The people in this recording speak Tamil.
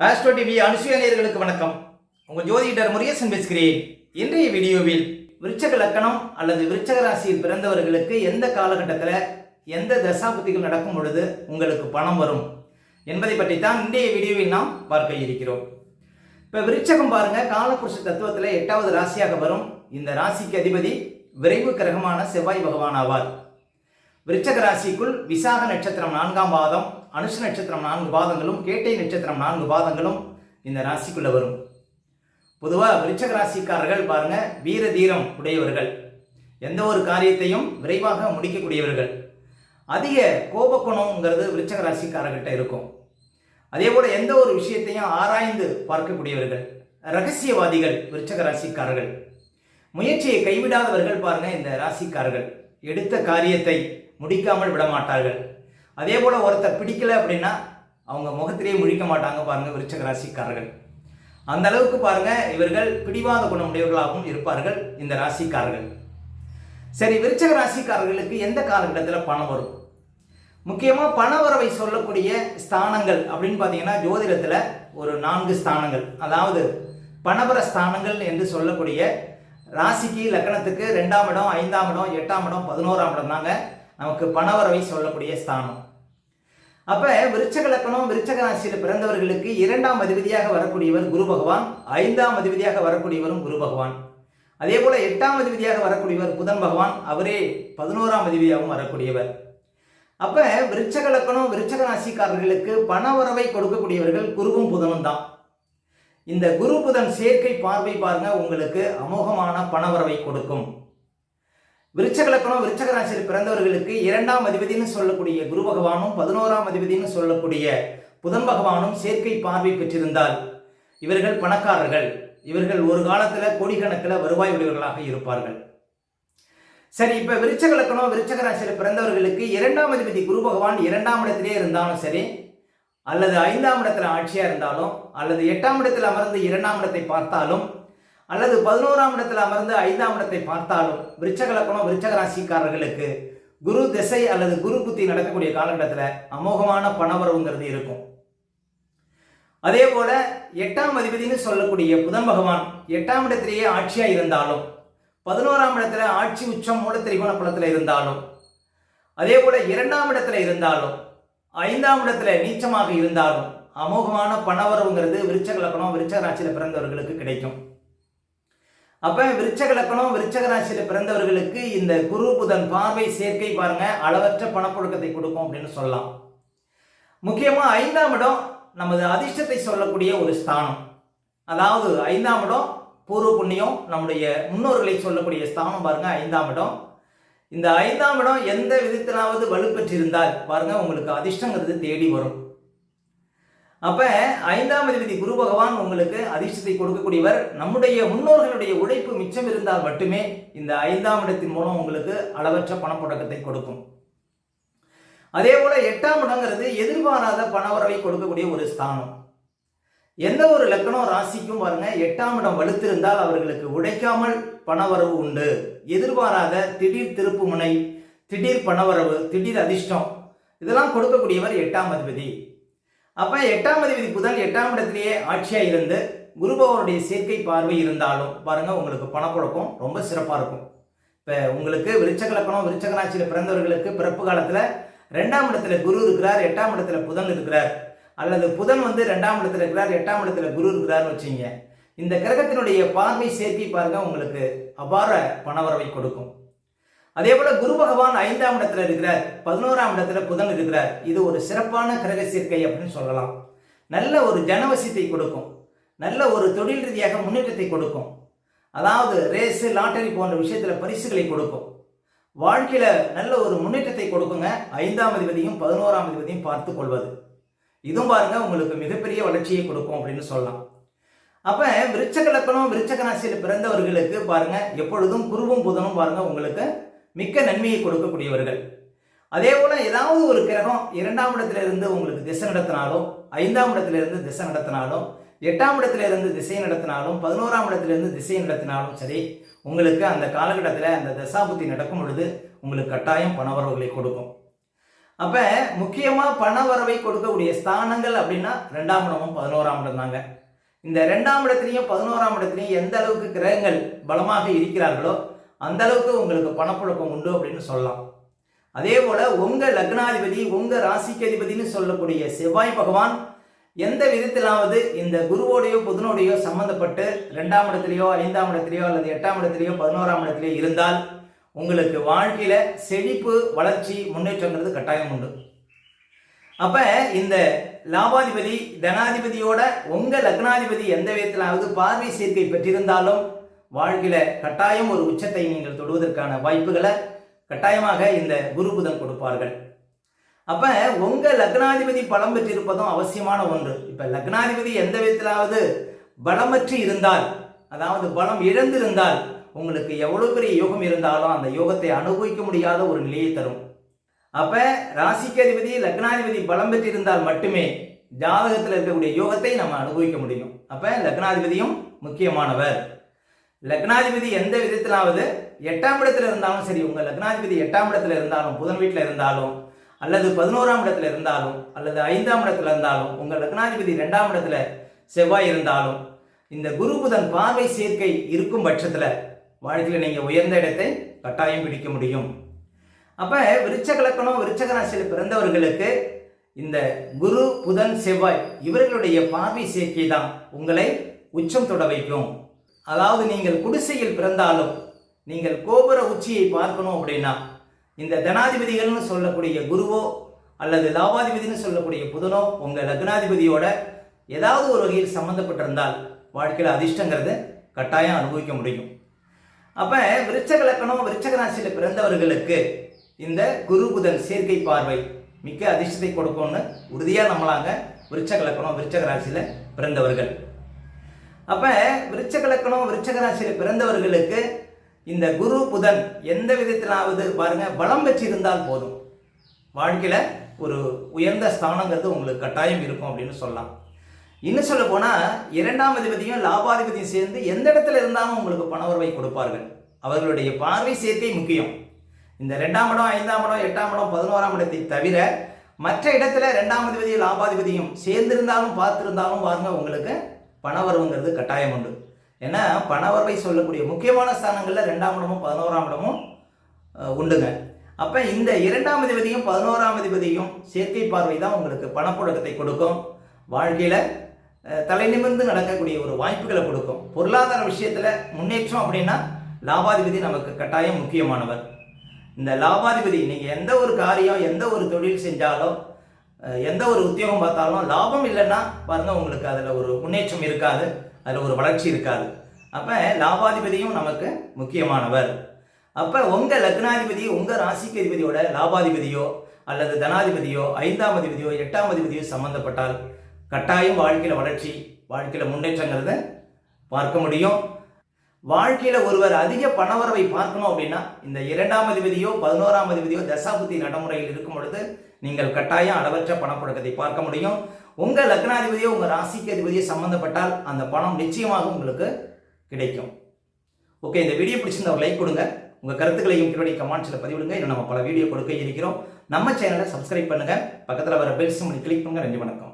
ஆஸ்ட்ரோ டிவி அனுசுய நேயர்களுக்கு வணக்கம். உங்கள் ஜோதிடர் முருகேசன் பேசுகிறேன். இன்றைய வீடியோவில் விருச்சக லக்கணம் அல்லது விருச்சக ராசியில் பிறந்தவர்களுக்கு எந்த காலகட்டத்தில் எந்த தசாபுத்திகள் நடக்கும் பொழுது உங்களுக்கு பணம் வரும் என்பதை பற்றி தான் இன்றைய வீடியோவில் நாம் பார்க்க இருக்கிறோம். இப்போ விருச்சகம் பாருங்க காலபுருஷ தத்துவத்தில் எட்டாவது ராசியாக வரும். இந்த ராசிக்கு அதிபதி விரைவு கிரகமான செவ்வாய் பகவான் ஆவார். விருச்சக ராசிக்குள் விசாக நட்சத்திரம் நான்காம் பாதம் அனுஷ நட்சத்திரம் நான்கு பாதங்களும் கேட்டை நட்சத்திரம் நான்கு பாதங்களும் இந்த ராசிக்குள்ளே வரும். பொதுவாக விருச்சக ராசிக்காரர்கள் பாருங்கள் வீர தீரம் உடையவர்கள். எந்த ஒரு காரியத்தையும் விரைவாக முடிக்கக்கூடியவர்கள். அதிக கோபக்குணம்ங்கிறது விருச்சக ராசிக்காரர்கிட்ட இருக்கும். அதே போல் எந்த ஒரு விஷயத்தையும் ஆராய்ந்து பார்க்கக்கூடியவர்கள். ரகசியவாதிகள் விருச்சக ராசிக்காரர்கள். முயற்சியை கைவிடாதவர்கள் பாருங்கள் இந்த ராசிக்காரர்கள். எடுத்த காரியத்தை முடிக்காமல் விட மாட்டார்கள் அதே போல் ஒருத்தர் பிடிக்கல அப்படின்னா அவங்க முகத்திலேயே முழிக்க மாட்டாங்க பாருங்கள் விருச்சக ராசிக்காரர்கள் அந்த அளவுக்கு பாருங்கள் இவர்கள் பிடிவாத குணமுடையவர்களாகவும் இருப்பார்கள் இந்த ராசிக்காரர்கள். சரி விருச்சக ராசிக்காரர்களுக்கு எந்த காலகட்டத்தில் பணம் வரும்? முக்கியமாக பணவரவை சொல்லக்கூடிய ஸ்தானங்கள் அப்படின்னு பார்த்தீங்கன்னா ஜோதிடத்தில் ஒரு நான்கு ஸ்தானங்கள். அதாவது பணவர ஸ்தானங்கள் என்று சொல்லக்கூடிய ராசிக்கு லக்கணத்துக்கு ரெண்டாம் இடம் ஐந்தாம் இடம் எட்டாம் இடம் பதினோராம் இடம் தாங்க நமக்கு பணவரவை சொல்லக்கூடிய ஸ்தானம். அப்ப விருச்சக லக்கணம் விருச்சக ராசியில் பிறந்தவர்களுக்கு இரண்டாம் அதிபதியாக வரக்கூடியவர் குரு பகவான் ஐந்தாம் அதிபதியாக வரக்கூடியவரும் குரு பகவான். அதே போல எட்டாம் அதிபதியாக வரக்கூடியவர் புதன் பகவான் அவரே பதினோராம் அதிபதியாகவும் வரக்கூடியவர். அப்ப விருச்சக லக்கணம் விருச்சக ராசிக்காரர்களுக்கு பணவரவை கொடுக்கக்கூடியவர்கள் குருவும் புதனும் தான். இந்த குரு புதன் சேர்க்கை பார்வை பாருங்க உங்களுக்கு அமோகமான பணவரவை கொடுக்கும். விருச்சகலக்கணம் விருச்சக ராசியில் பிறந்தவர்களுக்கு இரண்டாம் அதிபதினு சொல்லக்கூடிய குரு பகவானும் பதினோராம் அதிபதினு சொல்லக்கூடிய புதன் பகவானும் சேர்க்கை பார்வை பெற்றிருந்தால் இவர்கள் பணக்காரர்கள். இவர்கள் ஒரு காலத்துல கோடிக்கணக்கில் வருவாய் உடையவர்களாக இருப்பார்கள். சரி இப்ப விருச்சக லக்கணம் விருச்சக ராசியில் பிறந்தவர்களுக்கு இரண்டாம் அதிபதி குரு பகவான் இரண்டாம் இடத்திலே இருந்தாலும் சரி அல்லது ஐந்தாம் இடத்துல ஆட்சியா இருந்தாலும் அல்லது எட்டாம் இடத்தில் அமர்ந்து இரண்டாம் இடத்தை பார்த்தாலும் அல்லது பதினோராம் இடத்தில் அமர்ந்து ஐந்தாம் இடத்தை பார்த்தாலும் விருச்சக லக்கணம் விருச்சக ராசிக்காரர்களுக்கு குரு திசை அல்லது குரு புத்தி நடக்கக்கூடிய காலகட்டத்தில் அமோகமான பணவரவுங்கிறது இருக்கும். அதே போல எட்டாம் அதிபதினு சொல்லக்கூடிய புதன் பகவான் எட்டாம் இடத்திலேயே ஆட்சியா இருந்தாலும் பதினோராம் இடத்துல ஆட்சி உச்சம் மூல திரிகோண பலத்தில் இருந்தாலும் அதே போல இரண்டாம் இடத்துல இருந்தாலும் ஐந்தாம் இடத்துல நீச்சமாக இருந்தாலும் அமோகமான பணவரவுங்கிறது விருச்சக லக்கணம் விருச்சக ராசியில் பிறந்தவர்களுக்கு கிடைக்கும். அப்போ விருச்சக லக்கணம் விருச்சக ராசியில் பிறந்தவர்களுக்கு இந்த குரு புதன் பார்வை சேர்க்கை பாருங்க அளவற்ற பணப்புழக்கத்தை கொடுக்கும் அப்படின்னு சொல்லலாம். முக்கியமாக ஐந்தாம் இடம் நமது அதிர்ஷ்டத்தை சொல்லக்கூடிய ஒரு ஸ்தானம். அதாவது ஐந்தாம் இடம் பூர்வ புண்ணியம் நம்முடைய முன்னோர்களை சொல்லக்கூடிய ஸ்தானம் பாருங்க ஐந்தாம் இடம். இந்த ஐந்தாம் இடம் எந்த விதத்திலாவது வலுப்பெற்றிருந்தால் பாருங்க உங்களுக்கு அதிர்ஷ்டங்கிறது தேடி வரும். அப்ப ஐந்தாம் அதிபதி குரு பகவான் உங்களுக்கு அதிர்ஷ்டத்தை கொடுக்கக்கூடியவர். நம்முடைய முன்னோர்களுடைய உழைப்பு மிச்சம் இருந்தால் மட்டுமே இந்த ஐந்தாம் இடத்தின் மூலம் உங்களுக்கு அளவற்ற பணப்புழக்கத்தை கொடுக்கும். அதே போல எட்டாம் இடங்கிறது எதிர்பாராத பணவரவை கொடுக்கக்கூடிய ஒரு ஸ்தானம். எந்த ஒரு லக்கணம் ராசிக்கும் பாருங்க எட்டாம் இடம் வலுத்திருந்தால் அவர்களுக்கு உழைக்காமல் பணவரவு உண்டு. எதிர்பாராத திடீர் திருப்பு முனை திடீர் பணவரவு திடீர் அதிர்ஷ்டம் இதெல்லாம் கொடுக்கக்கூடியவர் எட்டாம் அதிபதி. அப்ப எட்டாம் அதிபதி புதன் எட்டாம் இடத்திலேயே ஆட்சியா இருந்து குருபவருடைய சேர்க்கை பார்வை இருந்தாலும் பாருங்க உங்களுக்கு பணப்புழக்கம் ரொம்ப சிறப்பா இருக்கும். இப்ப உங்களுக்கு விருச்சகலக்கணம் லக்கணம் பிறந்தவர்களுக்கு பிறப்பு காலத்துல ரெண்டாம் இடத்துல குரு இருக்கிறார் எட்டாம் இடத்துல புதன் இருக்கிறார். அல்லது புதன் வந்து ரெண்டாம் இடத்துல இருக்கிறார் எட்டாம் இடத்துல குரு இருக்கிறார்னு வச்சுங்க இந்த கிரகத்தினுடைய பார்வை சேர்க்கை பாருங்க உங்களுக்கு அபார பணவரவை கொடுக்கும். அதே போல குரு பகவான் ஐந்தாம் இடத்துல இருக்கிறார் பதினோராம் இடத்துல புதன் இருக்கிறார். இது ஒரு சிறப்பான கிரக சேர்க்கை அப்படின்னு சொல்லலாம். நல்ல ஒரு ஜனவசியத்தை கொடுக்கும். நல்ல ஒரு தொழில் ரீதியாக முன்னேற்றத்தை கொடுக்கும். அதாவது ரேஸு லாட்டரி போன்ற விஷயத்துல பரிசுகளை கொடுக்கும். வாழ்க்கையில நல்ல ஒரு முன்னேற்றத்தை கொடுக்குங்க. ஐந்தாம் அதிபதியும் பதினோராம் அதிபதியும் பார்த்து கொள்வது. இதுவும் பாருங்க உங்களுக்கு மிகப்பெரிய வளர்ச்சியை கொடுக்கும் அப்படின்னு சொல்லலாம். அப்ப விருச்சக லக்கணம் விருச்சக ராசியில் பிறந்தவர்களுக்கு பாருங்க எப்பொழுதும் குருவும் புதனும் பாருங்க உங்களுக்கு மிக்க நன்மையை கொடுக்கக்கூடியவர்கள். அதே போல ஏதாவது ஒரு கிரகம் இரண்டாம் இடத்துல இருந்து உங்களுக்கு திசை நடத்தினாலும் ஐந்தாம் இடத்துல இருந்து திசை நடத்தினாலும் எட்டாம் இடத்திலிருந்து திசை நடத்தினாலும் பதினோராம் இடத்திலிருந்து திசை நடத்தினாலும் சரி உங்களுக்கு அந்த காலகட்டத்தில் அந்த தசாபுத்தி நடக்கும் பொழுது உங்களுக்கு கட்டாயம் பணவரவுகளை கொடுக்கும். அப்ப முக்கியமா பணவரவை கொடுக்கக்கூடிய ஸ்தானங்கள் அப்படின்னா ரெண்டாம் இடமும் பதினோராம் இடம் தாங்க. இந்த ரெண்டாம் இடத்துலையும் பதினோராம் இடத்துலையும் எந்த அளவுக்கு கிரகங்கள் பலமாக இருக்கிறார்களோ அந்த அளவுக்கு உங்களுக்கு பணப்புழக்கம் உண்டு அப்படின்னு சொல்லலாம். அதே போல உங்க லக்னாதிபதி உங்க ராசிக்கு அதிபதினு சொல்லக்கூடிய செவ்வாய் பகவான் எந்த விதத்திலாவது இந்த குருவோடையோ புதனோடையோ சம்பந்தப்பட்டு ரெண்டாம் இடத்துலையோ ஐந்தாம் இடத்துலையோ அல்லது எட்டாம் இடத்துலையோ பதினோராம் இடத்துலையோ இருந்தால் உங்களுக்கு வாழ்க்கையில செழிப்பு வளர்ச்சி முன்னேற்றங்கிறது கட்டாயம் உண்டு. அப்ப இந்த லாபாதிபதி தனாதிபதியோட உங்க லக்னாதிபதி எந்த விதத்திலாவது பார்வை சேர்க்கை பெற்றிருந்தாலும் வாழ்க்கையில கட்டாயம் ஒரு உச்சத்தை நீங்கள் தொடுவதற்கான வாய்ப்புகளை கட்டாயமாக இந்த குரு புதன் கொடுப்பார்கள். அப்ப உங்க லக்னாதிபதி பலம் பெற்றிருப்பதும் அவசியமான ஒன்று. இப்ப லக்னாதிபதி எந்த விதத்திலாவது பலமற்று இருந்தால் அதாவது பலம் இழந்திருந்தால் உங்களுக்கு எவ்வளவு பெரிய யோகம் இருந்தாலும் அந்த யோகத்தை அனுபவிக்க முடியாத ஒரு நிலையை தரும். அப்ப ராசிக்கு அதிபதி லக்னாதிபதி பலம் பெற்றிருந்தால் மட்டுமே ஜாதகத்தில் இருக்கக்கூடிய யோகத்தை நம்ம அனுபவிக்க முடியும். அப்ப லக்னாதிபதியும் முக்கியமானவர். லக்னாதிபதி எந்த விதத்திலாவது எட்டாம் இடத்துல இருந்தாலும் சரி உங்க லக்னாதிபதி எட்டாம் இடத்துல இருந்தாலும் புதன் வீட்டில் இருந்தாலும் அல்லது பதினோராம் இடத்துல இருந்தாலும் அல்லது ஐந்தாம் இடத்துல இருந்தாலும் உங்க லக்னாதிபதி ரெண்டாம் இடத்துல செவ்வாய் இருந்தாலும் இந்த குரு புதன் பார்வை சேர்க்கை இருக்கும் பட்சத்தில் வாழ்க்கையில் நீங்கள் உயர்ந்த இடத்தை கட்டாயம் பிடிக்க முடியும். அப்போ விருச்சக லக்கணம் விருச்சக ராசியில் பிறந்தவர்களுக்கு இந்த குரு புதன் செவ்வாய் இவர்களுடைய பார்வை சேர்க்கை தான் உங்களை உச்சம் தொட வைக்கும். அதாவது நீங்கள் குடிசையில் பிறந்தாலும் நீங்கள் கோபுர உச்சியை பார்க்கணும் அப்படின்னா இந்த தனாதிபதிகள்னு சொல்லக்கூடிய குருவோ அல்லது லாபாதிபதினு சொல்லக்கூடிய புதனோ உங்கள் லக்னாதிபதியோட ஏதாவது ஒரு வகையில் சம்மந்தப்பட்டிருந்தால் வாழ்க்கையில் அதிர்ஷ்டங்கிறது கட்டாயம் அனுபவிக்க முடியும். அப்போ விருச்சக லக்கணம் விருச்சக ராசியில் பிறந்தவர்களுக்கு இந்த குரு புதன் சேர்க்கை பார்வை மிக்க அதிர்ஷ்டத்தை கொடுக்கும்னு உறுதியாக நம்மளாங்க விருச்சக லக்கணம் விருச்சக ராசியில் பிறந்தவர்கள். அப்போ விருச்சக லக்கணம் விருச்சக ராசியில் பிறந்தவர்களுக்கு இந்த குரு புதன் எந்த விதத்திலாவது பாருங்க பலம் பெற்றிருந்தால் போதும். வாழ்க்கையில் ஒரு உயர்ந்த ஸ்தானங்கிறது உங்களுக்கு கட்டாயம் இருக்கும் அப்படின்னு சொல்லலாம். இன்னும் சொல்ல போனால் இரண்டாம் அதிபதியும் லாபாதிபதியும் சேர்ந்து எந்த இடத்துல இருந்தாலும் உங்களுக்கு பண உறவை கொடுப்பார்கள். அவர்களுடைய பார்வை சேர்க்கை முக்கியம். இந்த ரெண்டாம் இடம் ஐந்தாம் இடம் எட்டாம் இடம் பதினோராம் இடத்தை தவிர மற்ற இடத்துல ரெண்டாம் அதிபதியும் லாபாதிபதியும் சேர்ந்திருந்தாலும் பார்த்திருந்தாலும் பாருங்க உங்களுக்கு பணவரவுங்கிறது கட்டாயம் உண்டு. ஏன்னா பணவரவை சொல்லக்கூடிய முக்கியமான ஸ்தானங்களில் ரெண்டாம் இடமும் பதினோராம் இடமும் உண்டுங்க. அப்போ இந்த இரண்டாம் அதிபதியும் பதினோராம் அதிபதியும் சேர்க்கை பார்வை தான் உங்களுக்கு பணப்புழக்கத்தை கொடுக்கும். வாழ்க்கையில் தலை நிமிர்ந்து நடக்கக்கூடிய ஒரு வாய்ப்புகளை கொடுக்கும். பொருளாதார விஷயத்தில் முன்னேற்றம் அப்படின்னா லாபாதிபதி நமக்கு கட்டாயம் முக்கியமானவர். இந்த லாபாதிபதி நீங்கள் எந்த ஒரு காரியம் எந்த ஒரு தொழில் செஞ்சாலும் எந்த ஒரு உத்தியோகம் பார்த்தாலும் லாபம் இல்லைன்னா பாருங்கள் உங்களுக்கு அதில் ஒரு முன்னேற்றம் இருக்காது அதில் ஒரு வளர்ச்சி இருக்காது. அப்போ லாபாதிபதியும் நமக்கு முக்கியமானவர். அப்போ உங்கள் லக்னாதிபதி உங்கள் ராசிக்கு அதிபதியோட லாபாதிபதியோ அல்லது தனாதிபதியோ ஐந்தாம் அதிபதியோ எட்டாம் அதிபதியோ சம்மந்தப்பட்டால் கட்டாயம் வாழ்க்கையில் வளர்ச்சி வாழ்க்கையில் முன்னேற்றங்கிறத பார்க்க முடியும். வாழ்க்கையில் ஒருவர் அதிக பணவரவை பார்க்கணும் அப்படின்னா இந்த இரண்டாம் அதிபதியோ பதினோராம் அதிபதியோ தசாபுத்தி நடைமுறையில் இருக்கும் பொழுது நீங்கள் கட்டாயம் அளவற்ற பணப்புழக்கத்தை பார்க்க முடியும். உங்கள் லக்னாதிபதியோ உங்கள் ராசிக்கு அதிபதியோ சம்மந்தப்பட்டால் அந்த பணம் நிச்சயமாக உங்களுக்கு கிடைக்கும். ஓகே இந்த வீடியோ பிடிச்சிருந்தா ஒரு லைக் கொடுங்க. உங்கள் கருத்துக்களையும் கீழே கமெண்ட்ஸில் பதிவிடுங்க. இன்னும் நம்ம பல வீடியோ கொடுக்க இருக்கிறோம். நம்ம சேனலை சப்ஸ்கிரைப் பண்ணுங்கள் பக்கத்தில் வர பெல் சிம்னி கிளிக் பண்ணுங்கள் நன்றி வணக்கம்.